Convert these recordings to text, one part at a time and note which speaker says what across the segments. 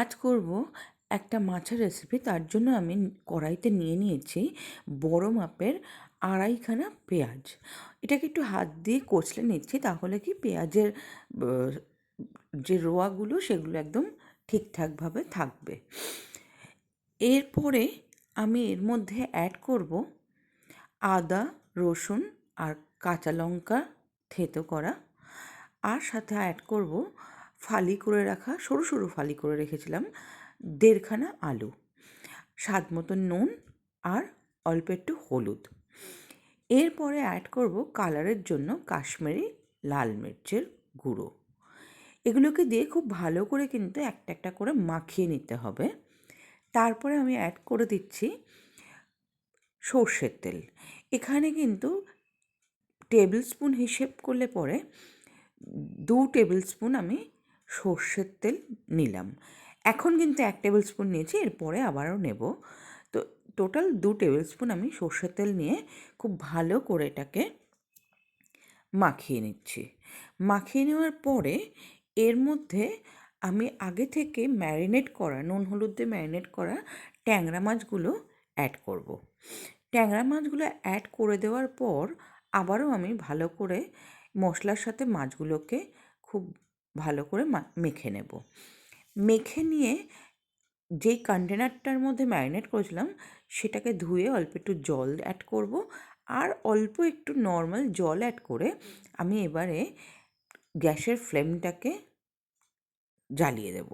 Speaker 1: আজ করব একটা মাছের রেসিপি তার জন্য আমি কড়াইতে নিয়ে নিয়েছি বড় মাপের আড়াইখানা পেঁয়াজ। এটাকে একটু হাত দিয়ে কচলে নিচ্ছি, তাহলে কি পেঁয়াজের যে রোয়াগুলো, সেগুলো একদম ঠিকঠাকভাবে থাকবে। এরপরে আমি এর মধ্যে অ্যাড করব আদা, রসুন আর কাঁচা লঙ্কা থেতো করা। আর সাথে অ্যাড করব ফালি করে রাখা, সরু সরু ফালি করে রেখেছিলাম, দেড়খানা আলু, স্বাদ মতো নুন আর অল্প একটু হলুদ। এরপরে অ্যাড করব কালারের জন্য কাশ্মীরি লাল মির্চের গুঁড়ো। এগুলোকে দিয়ে খুব ভালো করে কিন্তু একটা একটা করে মাখিয়ে নিতে হবে। তারপরে আমি অ্যাড করে দিচ্ছি সর্ষের তেল। এখানে কিন্তু টেবিল স্পুন হিসেব করলে পরে দু টেবিল স্পুন আমি সর্ষের তেল নিলাম। এখন কিন্তু এক টেবিল স্পুন নিয়েছি, এরপরে আবারও নেব। তো টোটাল দু টেবিল স্পুন আমি সর্ষের তেল নিয়ে খুব ভালো করে এটাকে মাখিয়ে নিচ্ছি। মাখিয়ে নেওয়ার পরে এর মধ্যে আমি আগে থেকে ম্যারিনেট করা, নুন হলুদ দিয়ে ম্যারিনেট করা ট্যাংরা মাছগুলো অ্যাড করব। ট্যাংরা মাছগুলো অ্যাড করে দেওয়ার পর আবারও আমি ভালো করে মশলার সাথে মাছগুলোকে খুব ভালো করে মেখে নেব। মেখে নিয়ে যেই কন্টেনারটার মধ্যে ম্যারিনেট করেছিলাম, সেটাকে ধুয়ে অল্প একটু জল অ্যাড করব আর অল্প একটু নর্মাল জল অ্যাড করে আমি এবারে গ্যাসের ফ্লেমটাকে জ্বালিয়ে দেব।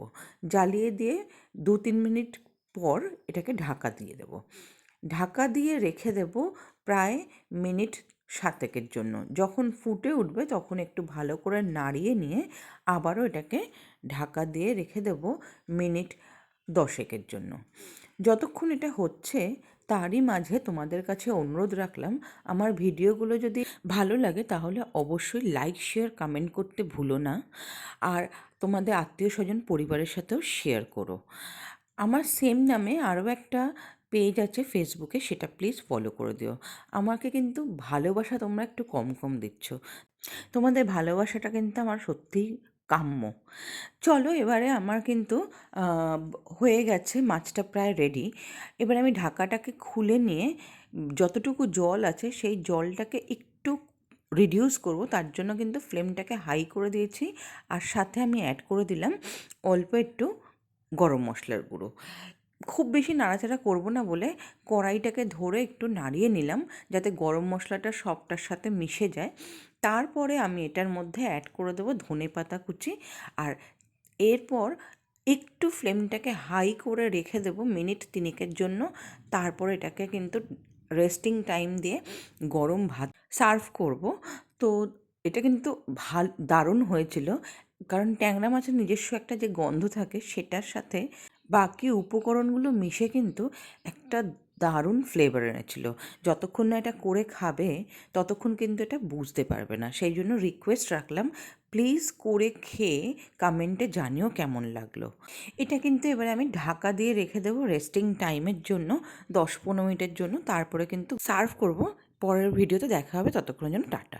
Speaker 1: জ্বালিয়ে দিয়ে দু তিন মিনিট পর এটাকে ঢাকা দিয়ে দেব। ঢাকা দিয়ে রেখে দেব প্রায় মিনিট সাতেকের জন্য। যখন ফুটে উঠবে তখন একটু ভালো করে নাড়িয়ে নিয়ে আবারও এটাকে ঢাকা দিয়ে রেখে দেব মিনিট দশেকের জন্য। যতক্ষণ এটা হচ্ছে তারই মাঝে তোমাদের কাছে অনুরোধ রাখলাম, আমার ভিডিওগুলো যদি ভালো লাগে তাহলে অবশ্যই লাইক শেয়ার কমেন্ট করতে ভুলো না। আর তোমাদের আত্মীয় স্বজন পরিবারের সাথেও শেয়ার করো। আমার সেম নামে আরও একটা পেজ আছে ফেসবুকে সেটা প্লিজ ফলো করে দিও। আমাকে কিন্তু ভালোবাসা তোমরা একটু কম কম দিচ্ছ। তোমাদের ভালোবাসাটা কিন্তু আমার সত্যিই কাম্য। চলো এবারে আমার কিন্তু হয়ে গেছে, মাছটা প্রায় রেডি এবার আমি ঢাকাটাকে খুলে নিয়ে, যতটুকু জল আছে, সেই জলটাকে একটু রিডিউস করব। তার জন্য কিন্তু ফ্লেমটাকে হাই করে দিয়েছি। আর সাথে আমি অ্যাড করে দিলাম অল্প একটু গরম মশলার গুঁড়ো। খুব বেশি নাড়াচাড়া করব না বলে কড়াইটাকে ধরে একটু নাড়িয়ে নিলাম যাতে গরম মশলাটা সবটার সাথে মিশে যায়। তারপরে আমি এটার মধ্যে অ্যাড করে দেবো ধনে পাতা কুচি আর এরপর একটু ফ্লেমটাকে হাই করে রেখে দেবো মিনিট তিনেকের জন্য। তারপর এটাকে কিন্তু রেস্টিং টাইম দিয়ে গরম ভাত সার্ভ করব। তো এটা কিন্তু ভালো, দারুণ হয়েছিল। কারণ ট্যাংরা মাছের নিজস্ব একটা যে গন্ধ থাকে সেটার সাথে বাকি উপকরণগুলো মিশে কিন্তু একটা দারুণ ফ্লেভার এনেছিল। যতক্ষণ না এটা করে খাবে, ততক্ষণ কিন্তু এটা বুঝতে পারবে না। সেই জন্য রিকোয়েস্ট রাখলাম প্লিজ করে খেয়ে কমেন্টে জানিও কেমন লাগল। এটা কিন্তু এবারে আমি ঢাকা দিয়ে রেখে দেবো রেস্টিং টাইমের জন্য, দশ পনেরো মিনিটের জন্য। তারপরে কিন্তু সার্ভ করব। পরের ভিডিওতে দেখা হবে। ততক্ষণের জন্য টাটা।